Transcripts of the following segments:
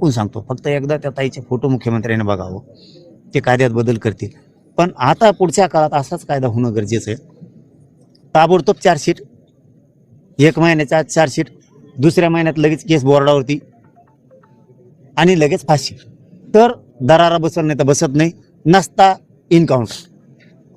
कोण सांगतो? फक्त एकदा त्या ताईचे फोटो मुख्यमंत्र्यांनी बघावं. ते कायद्यात बदल करतील. पण आता पुढच्या काळात असाच कायदा होणं गरजेचं आहे. ताबडतोब चार्जशीट एक महिन्याच्या आत चार्जशीट दुसऱ्या महिन्यात लगेच केस बोर्डावरती. आणि लगेच फाशी तर दरारा बसत नाही तर बसत नाही. नसता इनकाउंटर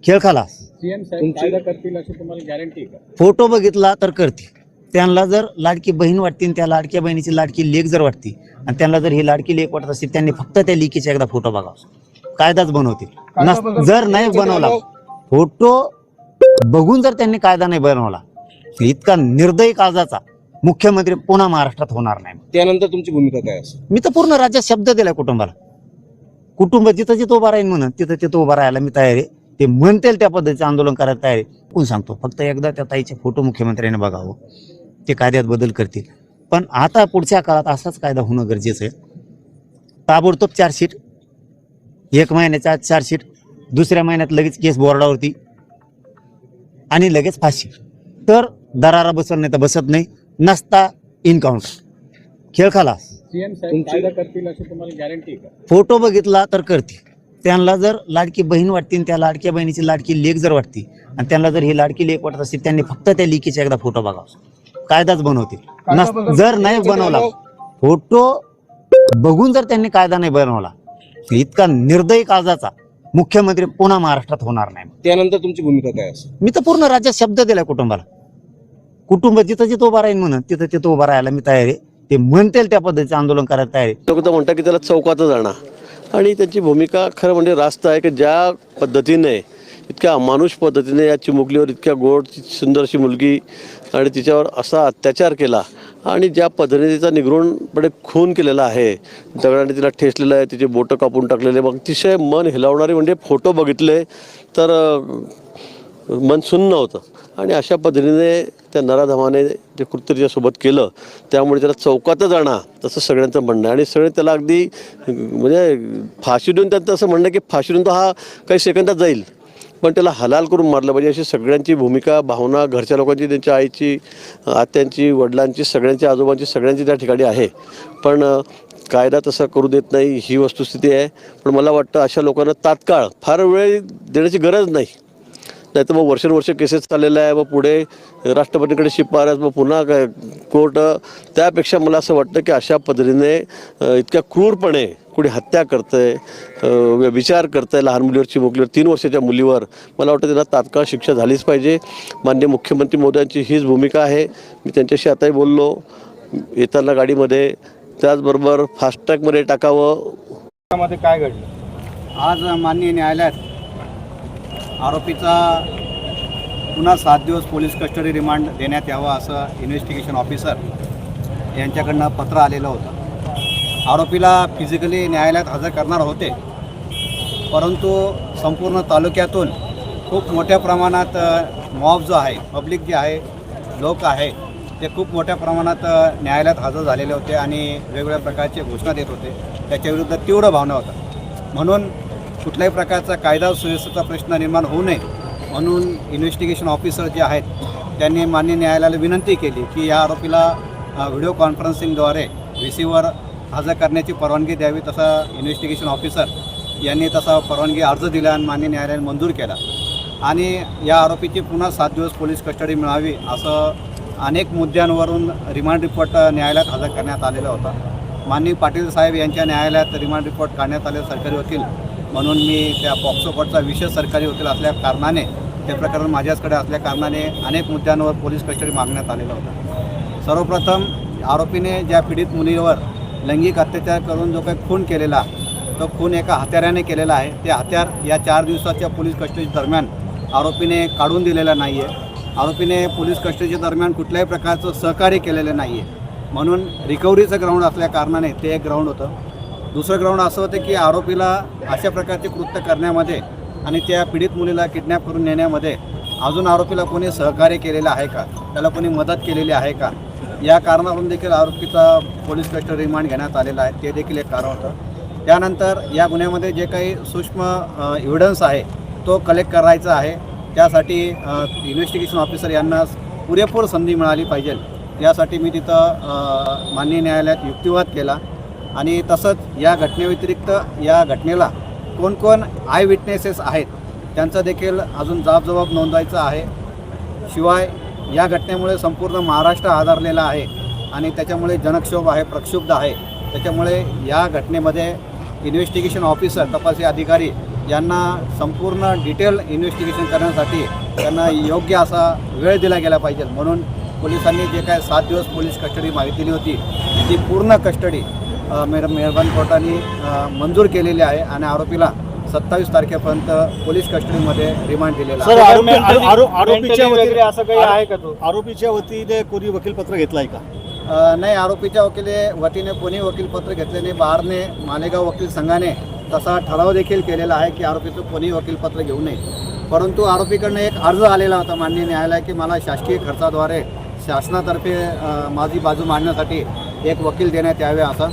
खेळ खालास. सीएम साहेब कायदा करतील अशी तुम्हाला गॅरंटी का? फोटो बघितला तर करते त्यांना जर लाडकी बहीण वाटते आणि त्या लाडक्या बहिणीची लाडकी लेख जर वाटते आणि त्यांना जर ही लाडकी लेख वाटत असेल त्यांनी फक्त त्या लेकीचा एकदा फोटो बघावा. कायदाच बनवतील. नस- जर नाही बनवला फोटो बघून जर त्यांनी कायदा नाही बनवला इतका निर्दयी काळजाचा मुख्यमंत्री पुन्हा महाराष्ट्रात होणार नाही. त्यानंतर तुमची भूमिका काय असेल? मी तर पूर्ण राज्यात शब्द दिलाय कुटुंबाला. कुटुंब जिथं जिथं उभा राहील म्हणून तिथं तिथं उभा राहायला मी तयार आहे. ते म्हणतील त्या पद्धतीचं आंदोलन करायला तयार आहे. कोण सांगतो? फक्त एकदा त्या ताईचे फोटो मुख्यमंत्र्यांनी बघावं. ते कायद्यात बदल करतील. पण आता पुढच्या काळात असाच कायदा होणं गरजेचं आहे. ताबडतोब चार्जशीट एक महिन्याच्या आत चार्जशीट दुसऱ्या महिन्यात लगेच केस बोर्डावरती. आणि लगेच फाशी तर दरारा बसत नाही तर बसत नाही. नसता इनकाउंटर खेळ खालास सीएम साहेब तुमची- कायदा करतील अशी तुम्हाला गॅरंटी का? फोटो बघितला तर करते त्यांना जर लाडकी बहीण वाटते आणि त्या लाडक्या बहिणीची लाडकी लेख जर वाटते आणि त्यांना जर ही लाडकी लेख वाटत असेल त्यांनी फक्त त्या लेकीचा एकदा फोटो बघावा. कायदाच बनवतील. नस- जर नाही बनवला फोटो बघून जर त्यांनी कायदा नाही बनवला तर इतका निर्दयी काळजाचा मुख्यमंत्री पुन्हा महाराष्ट्रात होणार नाही. त्यानंतर तुमची भूमिका काय असेल मी तर पूर्ण राज्यात शब्द दिलाय कुटुंबाला. कुटुंब जिथं जिथं उभा राहील म्हणून तिथं तिथं उभा राहायला मी तयार आहे. ते म्हणतील त्या पद्धतीचं आंदोलन करायला तयार आहे. लोक तर म्हणतात की त्याला चौकातच आणा आणि त्यांची भूमिका खरं म्हणजे रास्त आहे की ज्या पद्धतीने इतक्या अमानुष पद्धतीने या चिमुकलीवर इतक्या गोड सुंदर अशी मुलगी आणि तिच्यावर असा अत्याचार केला आणि ज्या पद्धतीने तिचा निगरूनपणे खून केलेला आहे दगडाने तिला ठेचलेलं आहे तिचे बोटं कापून टाकलेले मग अतिशय मन हिलावणारे म्हणजे फोटो बघितले तर मन सुन्न होतं. आणि अशा पद्धतीने त्या नराधमाने जे कृत्य तिच्यासोबत केलं त्यामुळे त्याला चौकातच आणा तसं सगळ्यांचं म्हणणं आहे. आणि सगळे त्याला अगदी म्हणजे फाशी देऊन त्यांचं असं म्हणणं की फाशी देऊन तो हा काही सेकंदात जाईल. पण त्याला हलाल करून मारलं पाहिजे. अशी सगळ्यांची भूमिका भावना घरच्या लोकांची त्यांच्या आईची आत्यांची वडिलांची सगळ्यांची आजोबांची सगळ्यांची त्या ठिकाणी आहे. पण कायदा तसा करू देत नाही ही वस्तुस्थिती आहे. पण मला वाटतं अशा लोकांना तात्काळ फार वेळ देण्याची गरज नाही. नाही तर मग वर्षानुवर्ष केसेस चाललेल्या आहे मग पुढे राष्ट्रपतीकडे शिफारस मग पुन्हा काय कोर्ट त्यापेक्षा मला असं वाटतं की अशा पद्धतीने इतक्या क्रूरपणे कुणी हत्या करतंय अ, व्यभिचार करतंय लहान मुलीवरची मुलीवर तीन वर्षाच्या मुलीवर मला वाटतं त्यांना तात्काळ शिक्षा झालीच पाहिजे. मान्य मुख्यमंत्री मोदयांची हीच भूमिका आहे. मी त्यांच्याशी आताही बोललो. येताना गाडीमध्ये त्याचबरोबर फास्टॅगमध्ये टाकावं. काय घडलं? आज माननीय न्यायालयात आरोपीचा पुन्हा सात दिवस पोलीस कस्टडी रिमांड देण्यात यावं असं इन्व्हेस्टिगेशन ऑफिसर यांच्याकडनं पत्र आलेलं होतं. आरोपीला फिजिकली न्यायालयात हजर करणार होते. परंतु संपूर्ण तालुक्यातून खूप मोठ्या प्रमाणात मॉब जो आहे पब्लिक जे आहे लोक आहे ते खूप मोठ्या प्रमाणात न्यायालयात हजर झालेले होते आणि वेगवेगळ्या प्रकारचे घोषणा देत होते. त्याच्याविरुद्ध तीव्र भावना होता म्हणून कुठल्याही प्रकारचा कायदा सुव्यवस्थेचा प्रश्न निर्माण होऊ नये म्हणून इन्व्हेस्टिगेशन ऑफिसर जे आहेत त्यांनी मान्य न्यायालयाला विनंती केली की या आरोपीला व्हिडिओ कॉन्फरन्सिंगद्वारे व्ही सीवर हजर करण्याची परवानगी द्यावी तसा इन्व्हेस्टिगेशन ऑफिसर यांनी तसा परवानगी अर्ज दिला आणि मान्य न्यायालयाने मंजूर केला. आणि या आरोपीची पुन्हा सात दिवस पोलीस कस्टडी मिळावी असं अनेक मुद्द्यांवरून रिमांड रिपोर्ट न्यायालयात हजर करण्यात आलेला होता. माननीय पाटील साहेब यांच्या न्यायालयात रिमांड रिपोर्ट काढण्यात आले सरकारी वकील म्हणून मी त्या पॉक्सोकॉटचा विशेष सरकारी वकील असल्या कारणाने ते प्रकरण माझ्याचकडे असल्या कारणाने अनेक मुद्द्यांवर पोलीस कस्टडी मागण्यात आलेला होता. सर्वप्रथम आरोपीने ज्या पीडित मुलीवर लैंगिक अत्याचार करून जो काही खून केलेला तो खून एका हत्याराने केलेला आहे. ते हत्यार या चार दिवसाच्या पोलीस कस्टडी दरम्यान आरोपीने काढून दिलेला नाही आहे आरोपीने पोलीस कस्टडीच्या दरम्यान कुठल्याही प्रकारचं सहकार्य केलेलं नाही आहे म्हणून रिकव्हरीचं ग्राउंड असल्या कारणाने ते एक ग्राउंड होतं. दुसरं ग्राउंड असं होतं की आरोपीला अशा प्रकारचे कृत्य करण्यामध्ये आणि त्या पीडित मुलीला किडनॅप करून नेण्यामध्ये अजून आरोपीला कोणी सहकार्य केलेलं आहे का? त्याला कोणी मदत केलेली आहे का? या कारणावरून देखील आरोपीचा पोलीस कस्टडी रिमांड घेण्यात आलेला आहे. ते देखील एक कारण होतं. त्यानंतर या गुन्ह्यामध्ये जे काही सूक्ष्म एव्हिडन्स आहे तो कलेक्ट करायचा आहे. त्यासाठी इन्व्हेस्टिगेशन ऑफिसर यांना पुरेपूर संधी मिळाली पाहिजे. यासाठी मी तिथं माननीय न्यायालयात युक्तिवाद केला. आणि तसंच या घटनेव्यतिरिक्त या घटनेला कोण कोण आय विटनेसेस आहेत त्यांचं देखील अजून जाबजबाब नोंदवायचं आहे. शिवाय या घटनेमुळे संपूर्ण महाराष्ट्र आधारलेला आहे आणि त्याच्यामुळे जनक्षोभ आहे प्रक्षुब्ध आहे. त्याच्यामुळे या घटनेमध्ये इन्व्हेस्टिगेशन ऑफिसर तपासी अधिकारी यांना संपूर्ण डिटेल इन्व्हेस्टिगेशन करण्यासाठी त्यांना योग्य असा वेळ दिला गेला पाहिजे. म्हणून पोलिसांनी जे काय सात दिवस पोलीस कस्टडी मागितली होती ती पूर्ण कस्टडी मेहर मेहरबान कोर्टाने मंजूर केलेली आहे आणि आरोपीला सत्तावीस तारखेपर्यंत पोलीस कस्टडीमध्ये रिमांड दिलेला आहे. सर आरोपी Mentally- आरो- आरो- आरोपीच्या mentally वगैरे वतीने असं काही आहे का तो? आरोपीच्या वतीने कोणी वकीलपत्र घेतलाय का? अ, नाही आरोपीच्या वकिले वतीने कोणी वकीलपत्र घेतलेले बारने मालेगाव वकील संघाने तसा ठराव देखील केलेला आहे की आरोपीचं कोणी वकीलपत्र घेऊ नये. परंतु आरोपीकडनं एक अर्ज आलेला होता माननीय न्यायालय की मला शासकीय खर्चाद्वारे शासनातर्फे अ, माझी बाजू मांडण्यासाठी एक वकील देण्यात यावे असं.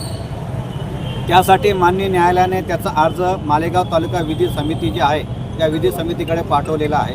त्यासाठी माननीय न्यायालयाने त्याचा अर्ज मालेगाव तालुका विधी समिती जी आहे त्या विधी समितीकडे पाठवलेला आहे.